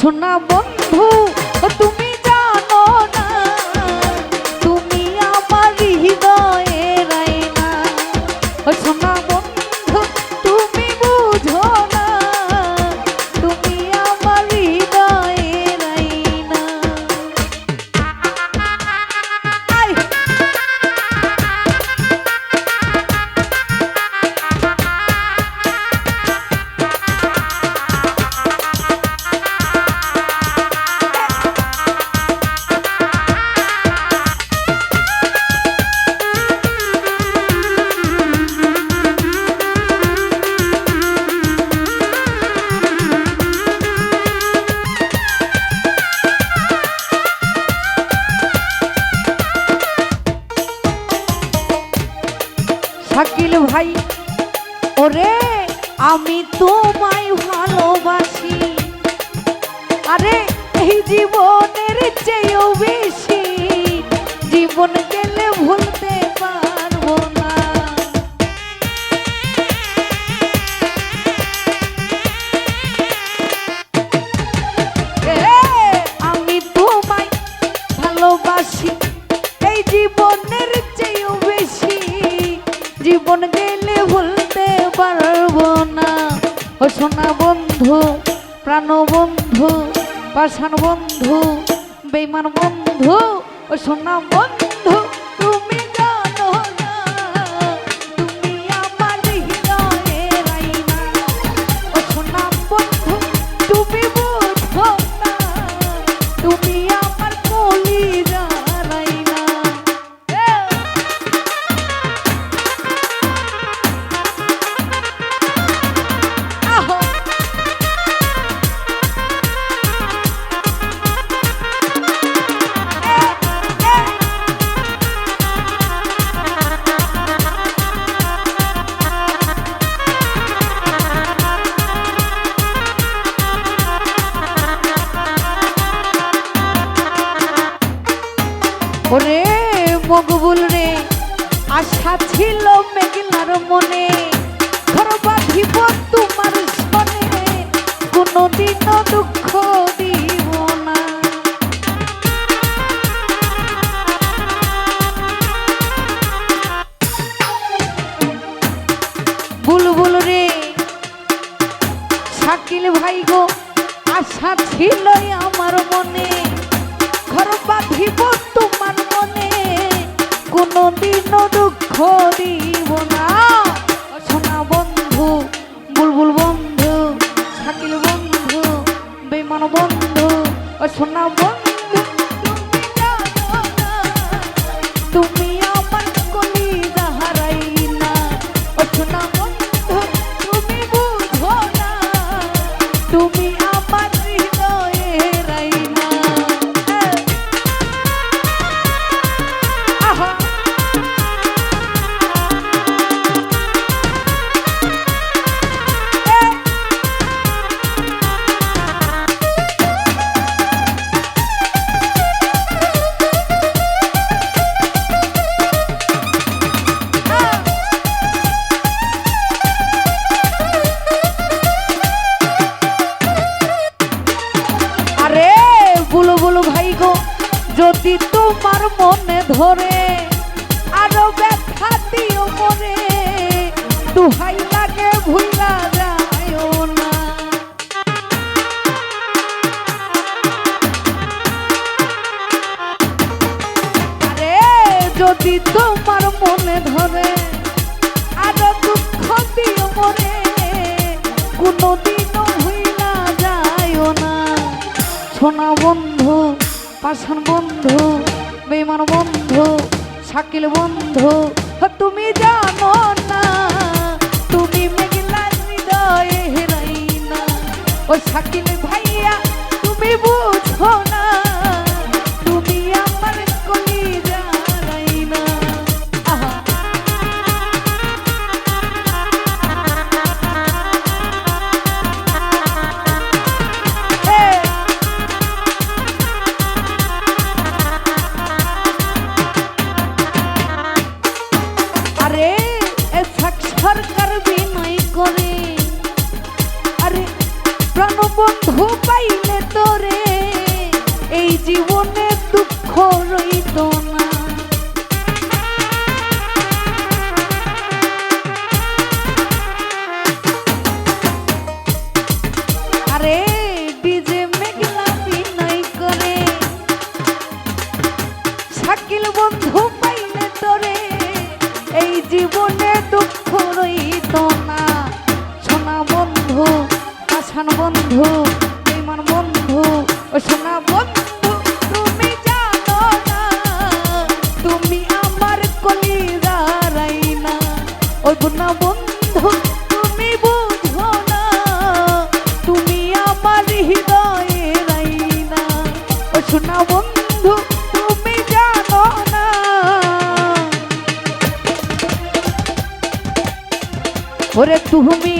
সোনা বন্ধু তুমি আমি তোমায় ভালোবাসি। আরে এই জীবনের চেয়েও বেশি। জীবন গেলে ভুলতে পাষাণ বন্ধু বেমান বন্ধু ও সোনা বন্ধু। ওরে মকবুল রে, আশা ছিল মেঘলার মনে। ঘর বাঁধিব তোমার সনে কোনোদিন দুঃখ দিব না। বুলবুল রে, শাকিল ভাই গো, আশা ছিল আমার মনে। কোনোদিনও দুঃখ দিব না। সোনা বন্ধু, বুলবুল বন্ধু, শাকিল বন্ধু বেমান বন্ধু সোনা বন্ধু তুমি যদি তোমার মনে ধরে আরও ব্যথা দিও মনে, দুহাই লাগে ভুলা যায়ও না। আরে যদি তোমার মনে ধরে আরও দুঃখ দিও মনে, কোনোদিনও ভুলা যায়ও না। সোনা বন্ধু বন্ধু বেমান বন্ধু, শাকিল বন্ধু, তুমি জানো না, তুমি মেঘলা হৃদয়ে হেরাই না। ও শাকিল বন্ধু পাইলে তোরে, এই জীবনে দুঃখ রইত না। আরে ডিজে মেঘলা বিনয় করে, শাকিল বন্ধু পাইলে তোরে, এই জীবনে দুঃখ রইত না। সোনা বন্ধু বেমান বন্ধু ও সোনা বন্ধু, তুমি জানো না, তুমি আমার কলিরারাই না ও বন্ধু না আমার বন্ধু, তুমি জানো না। ওরে তুমি